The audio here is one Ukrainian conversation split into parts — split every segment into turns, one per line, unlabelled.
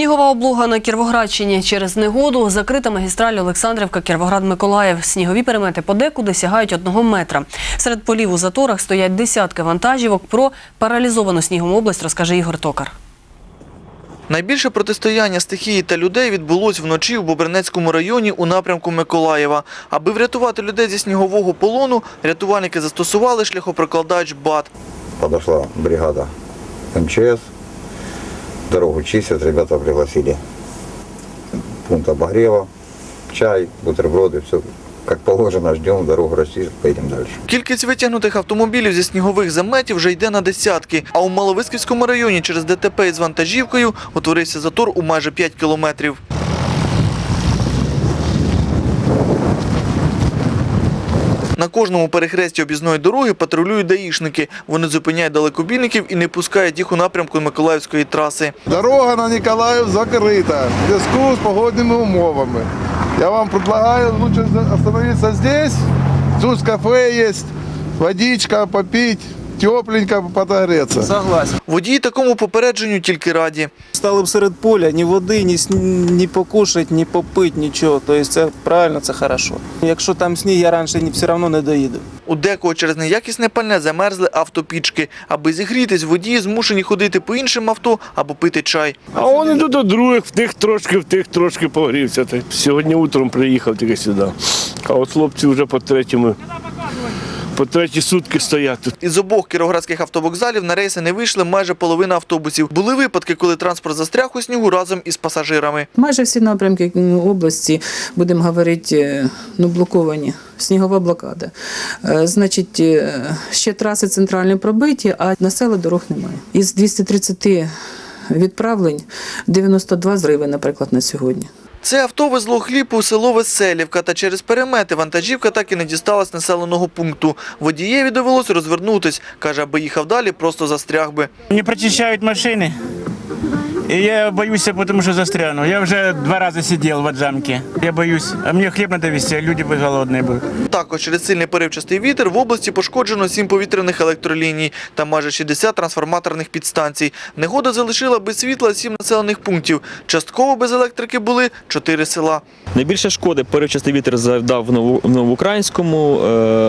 Снігова облога на Кіровоградщині через негоду закрита магістраль Олександрівка Кіровоград-Миколаїв. Снігові перемети подекуди сягають одного метра. Серед полів у заторах стоять десятки вантажівок. Про паралізовану снігом область розкаже Ігор Токар.
Найбільше протистояння стихії та людей відбулось вночі в Бобринецькому районі у напрямку Миколаєва. Аби врятувати людей зі снігового полону, рятувальники застосували шляхопрокладач БАТ.
подошла бригада МЧС, дорогу чистят, ребята пригласили пункт обогрева, чай, бутерброды, все як положено, ждемо, дорогу Росії, поїдемо далі.
Кількість витягнутих автомобілів зі снігових заметів вже йде на десятки. А у Маловисківському районі через ДТП із вантажівкою утворився затор у майже 5 кілометрів. На кожному перехресті об'їзної дороги патрулюють даїшники. Вони зупиняють далекобійників і не пускають їх у напрямку Миколаївської траси.
Дорога на Ніколаїв закрита в зв'язку з погодними умовами. Я вам предлагаю лучше остановитися здесь. Тут кафе є, водичка попить, тепленько подогреться.
Согласен.
Водії такому попередженню тільки раді.
Стали б серед поля ні води, ні, ні покушать, ні попить, нічого. Тобто це правильно, це хорошо. Якщо там сніг, я раніше все одно не доїду.
У декого через неякісне пальне замерзли автопічки. Аби зігрітись, водії змушені ходити по іншим авто або пити чай.
А он іду до других, в тих трошки, в тих трошки погрівся. Сьогодні утром приїхав тільки сюди. А от хлопці вже по третьому, по треті сутки стоять тут.
Із обох кіровоградських автовокзалів на рейси не вийшли майже половина автобусів. Були випадки, коли транспорт застряг у снігу разом із пасажирами.
Майже всі напрямки області, будемо говорити, е, ну, блоковані. Снігова блокада. Е, Значить, е, ще траси центральні пробиті, а населення дорог немає. Із 230 відправлень 92 зриви, наприклад, на сьогодні.
Це авто везло хліб у село Веселівка, та через перемети вантажівка так і не дісталась населеного пункту. Водієві довелось розвернутись. Каже, аби їхав далі, просто застряг би.
Не причищають машины. И я боюсь, потому что застряну. Я уже два раза сидел в отжамке. Я боюсь. А мне хлеб надо везти, а люди бы голодные будут.
Також через сильний поривчастий вітер в області пошкоджено 7 повітряних електроліній та майже 60 трансформаторних підстанцій. Негода залишила без світла 7 населених пунктів. Частково без електрики були 4 села.
Найбільше шкоди поривчастий вітер завдав в Ново- Новоукраїнському, е,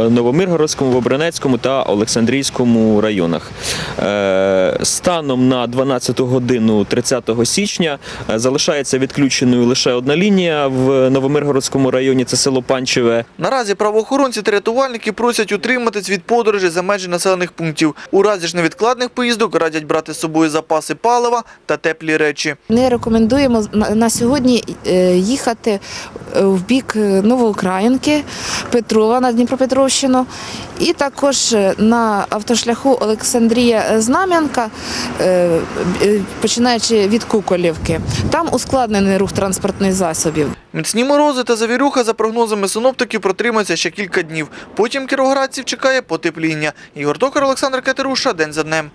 Новомиргородському, Вобранецькому та Олександрійському районах. Е, Станом на 12 годину 30 січня е, залишається відключеною лише одна лінія в Новомиргородському районі, це село Панчеве.
Наразі правоохоронці та рятувальники просять утриматись від подорожі за межі населених пунктів. У разі ж невідкладних поїздок радять брати з собою запаси палива та теплі речі.
Не рекомендуємо на, сьогодні е, їхати в бік е, Новоукраїнки, Петрова на Дніпропетровщину, і також е, на автошляху Олександрія Знам'янка, е, е, починаючи від Куколівки. Там ускладнений рух транспортних засобів.
Міцні морози та завірюха, за прогнозами синоптиків, протримаються ще кілька днів. Потім кіровоградців чекає потепління. Ігор Токар, Олександр Катеруша. День за днем.